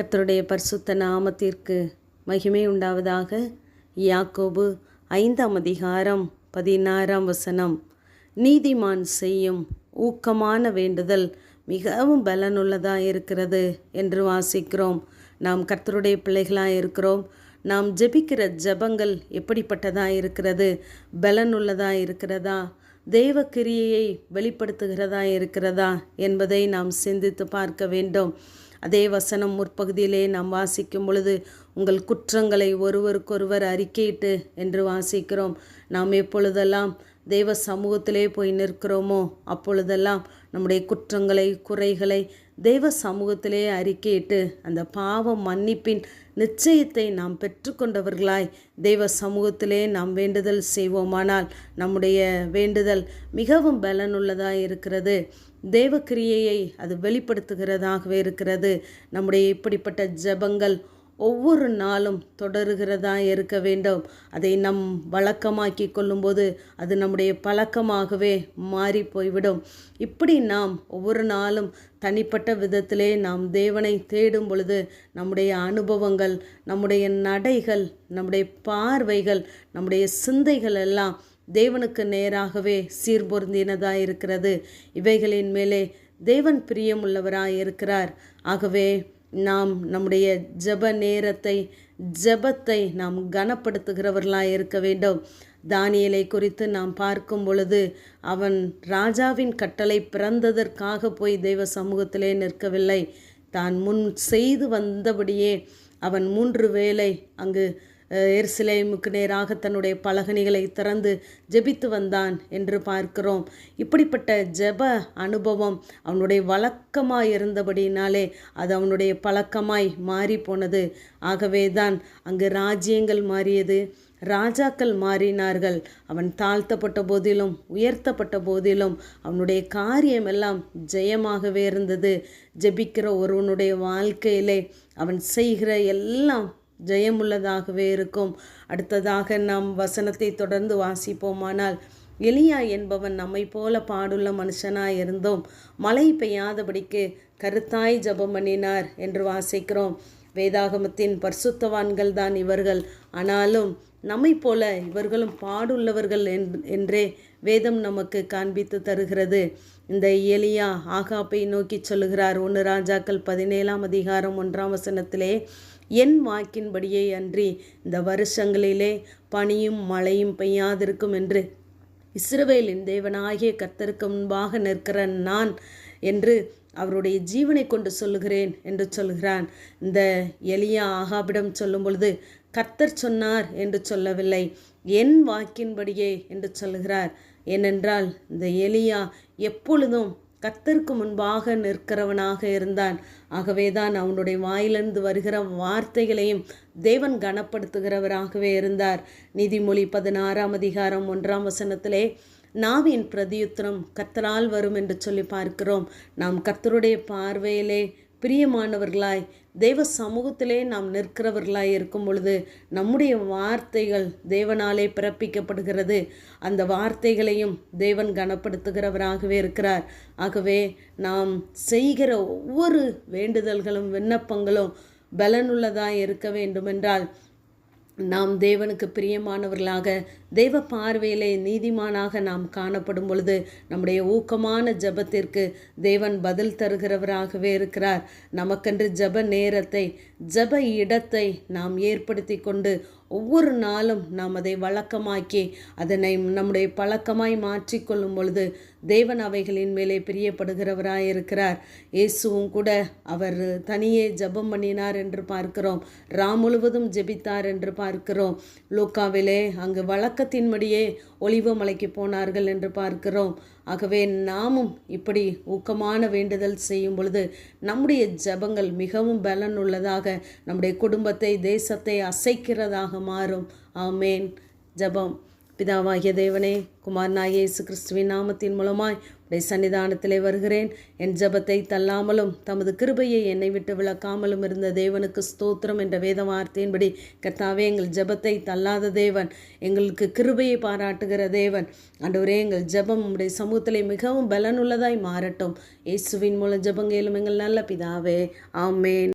கர்த்தருடைய பரிசுத்த நாமத்திற்கு மகிமை உண்டாவதாக. யாக்கோபு ஐந்தாம் அதிகாரம் பதினாறாம் வசனம். நீதிமான் செய்யும் ஊக்கமான வேண்டுதல் மிகவும் பலனுள்ளதாக இருக்கிறது என்று வாசிக்கிறோம். நாம் கர்த்தருடைய பிள்ளைகளாக இருக்கிறோம். நாம் ஜெபிக்கிற ஜெபங்கள் எப்படிப்பட்டதாக இருக்கிறது? பலனுள்ளதாக இருக்கிறதா? தெய்வ கிரியையை வெளிப்படுத்துகிறதா இருக்கிறதா என்பதை நாம் சிந்தித்து பார்க்க வேண்டும். அதே வசனம் முற்பகுதியிலே நாம் வாசிக்கும் பொழுது உங்கள் குற்றங்களை ஒருவருக்கொருவர் அறிக்கையிட்டு என்று வாசிக்கிறோம். நாம் எப்பொழுதெல்லாம் தெய்வ சமூகத்திலே போய் நிற்கிறோமோ? அப்பொழுதெல்லாம் நம்முடைய குற்றங்களை குறைகளை தெய்வ சமூகத்திலே அறிக்கையிட்டு அந்த பாவ மன்னிப்பின் நிச்சயத்தை நாம் பெற்றுக்கொண்டவர்களாய் தெய்வ சமூகத்திலே நாம் வேண்டுதல் செய்வோமானால் நம்முடைய வேண்டுதல் மிகவும் பலனுள்ளதாக இருக்கிறது. தெய்வ கிரியையை அது வெளிப்படுத்துகிறதாகவே இருக்கிறது. நம்முடைய இப்படிப்பட்ட ஜெபங்கள் ஒவ்வொரு நாளும் தொடருகிறதா இருக்க வேண்டும். அதை நம் வழக்கமாக்கி கொள்ளும்போது அது நம்முடைய பழக்கமாகவே மாறி போய்விடும் இப்படி நாம் ஒவ்வொரு நாளும் தனிப்பட்ட விதத்திலே நாம் தேவனை தேடும் பொழுது நம்முடைய அனுபவங்கள் நம்முடைய நடைகள் நம்முடைய பார்வைகள் நம்முடைய சிந்தைகள் எல்லாம் தேவனுக்கு நேராகவே சீர்பொருந்தினதாக இருக்கிறது. இவைகளின் மேலே தேவன் பிரியமுள்ளவராய் இருக்கிறார் ஆகவே நாம் நம்முடைய ஜப நேரத்தை ஜபத்தை நாம் கனப்படுத்துகிறவர்களாக இருக்க வேண்டும். தானியலை குறித்து நாம் பார்க்கும் பொழுது அவன் ராஜாவின் கட்டளை பிறந்ததற்காக போய் தெய்வ சமூகத்திலே நிற்கவில்லை. தான் முன் செய்து வந்தபடியே அவன் மூன்று வேளை அங்கு எருசலேமுக்கு நேராக தன்னுடைய பலகணிகளை திறந்து ஜெபித்து வந்தான் என்று பார்க்கிறோம். இப்படிப்பட்ட ஜெப அனுபவம் அவனுடைய வழக்கமாய் இருந்தபடினாலே அது அவனுடைய பழக்கமாய் மாறி போனது. ஆகவே தான் அங்கு ராஜ்யங்கள் மாறியது. ராஜாக்கள் மாறினார்கள். அவன் தாழ்த்தப்பட்ட போதிலும் உயர்த்தப்பட்ட போதிலும் அவனுடைய காரியம் எல்லாம் ஜெயமாகவே இருந்தது. ஜெபிக்கிற ஒருவனுடைய வாழ்க்கையிலே அவன் செய்கிற எல்லாம் ஜெயமுள்ளதாகவே இருக்கும். அடுத்ததாக நாம் வசனத்தை தொடர்ந்து வாசிப்போமானால் எலியா என்பவன் நம்மை போல பாடுள்ள மனுஷனாய் இருந்தோம். மழை பெய்யாதபடிக்கு கருத்தாய் ஜபம் பண்ணினார் என்று வாசிக்கிறோம். வேதாகமத்தின் பர்சுத்தவான்கள் தான் இவர்கள். ஆனாலும் நம்மை போல இவர்களும் பாடுள்ளவர்கள் என்றே வேதம் நமக்கு காண்பித்து தருகிறது. இந்த எலியா ஆகாப்பை நோக்கி சொல்லுகிறார். ஒன்று ராஜாக்கள் பதினேழாம் அதிகாரம் ஒன்றாம் வசனத்திலே என் வாக்கின்படியே அன்றி இந்த வருஷங்களிலே பனியும் மழையும் பெய்யாதிருக்கும் என்று இஸ்ரவேலின் தேவனாகிய கர்த்தருக்கு முன்பாக நிற்கிற நான் என்று அவருடைய ஜீவனை கொண்டு சொல்லுகிறேன் என்று சொல்கிறான். இந்த எளியா ஆகாபிடம் சொல்லும் பொழுது கர்த்தர் சொன்னார் என்று சொல்லவில்லை என் வாக்கின்படியே என்று சொல்கிறார். ஏனென்றால் இந்த எலியா எப்பொழுதும் கத்தருக்கு முன்பாக நிற்கிறவனாக இருந்தான். ஆகவே தான் அவனுடைய வாயிலிருந்து வருகிற வார்த்தைகளையும் தேவன் கனப்படுத்துகிறவராகவே இருந்தார். நீதிமொழி பதினாறாம் அதிகாரம் ஒன்றாம் வசனத்திலே நாவின் பிரதியுத்திரம் கத்தரால் வரும் என்று சொல்லி பார்க்கிறோம். நாம் கத்தருடைய பார்வையிலே பிரியமானவர்களாய் தெய்வ சமூகத்திலே நாம் நிற்கிறவர்களாய் இருக்கும் பொழுது நம்முடைய வார்த்தைகள் தேவனாலே பிறப்பிக்கப்படுகிறது. அந்த வார்த்தைகளையும் தேவன் கனப்படுத்துகிறவராகவே இருக்கிறார். ஆகவே நாம் செய்கிற ஒவ்வொரு வேண்டுதல்களும் விண்ணப்பங்களும் பலனுள்ளதாக இருக்க வேண்டுமென்றால் நாம் தேவனுக்கு பிரியமானவர்களாக தெய்வ பார்வையிலே நீதிமானாக நாம் காணப்படும் பொழுது நம்முடைய ஊக்கமான ஜபத்திற்கு தேவன் பதில் தருகிறவராகவே இருக்கிறார். நமக்கென்று ஜப நேரத்தை ஜப இடத்தை நாம் ஏற்படுத்தி கொண்டு ஒவ்வொரு நாளும் நாம் அதை வழக்கமாக்கி அதனை நம்முடைய பழக்கமாய் மாற்றிக்கொள்ளும் பொழுது தேவன் அவைகளின் மேலே பிரியப்படுகிறவராய் இருக்கிறார் இயேசுவும் கூட அவர் தனியே ஜபம் பண்ணினார் என்று பார்க்கிறோம். ராம் முழுவதும் ஜெபித்தார் என்று பார்க்கிறோம். லூக்காவிலே அங்கு வழக்கத்தின்படியே ஒளிவ மலைக்கு போனார்கள் என்று பார்க்கிறோம். ஆகவே நாமும் இப்படி ஊக்கமான வேண்டுதல் செய்யும் பொழுது நம்முடைய ஜபங்கள் மிகவும் பலன் உள்ளதாக நம்முடைய குடும்பத்தை தேசத்தை அசைக்கிறதாக மாறும். ஆமேன். ஜபம். பிதாவாகிய தேவனே குமாரனாகிய இயேசு கிறிஸ்துவின் நாமத்தின் மூலமாய் உடைய சன்னிதானத்திலே வருகிறேன். என் ஜபத்தை தள்ளாமலும் தமது கிருபையை என்னை விட்டு விளக்காமலும் இருந்த தேவனுக்கு ஸ்தோத்திரம் என்ற வேத வார்த்தையின்படி கர்த்தாவே எங்கள் ஜபத்தை தள்ளாத தேவன் எங்களுக்கு கிருபையை பாராட்டுகிற தேவன். அன்றுவரே எங்கள் ஜபம் உடைய சமூகத்திலே மிகவும் பலனுள்ளதாய் மாறட்டும். இயேசுவின் மூலம் ஜபங்கேலும் எங்கள் நல்ல பிதாவே. ஆமேன்.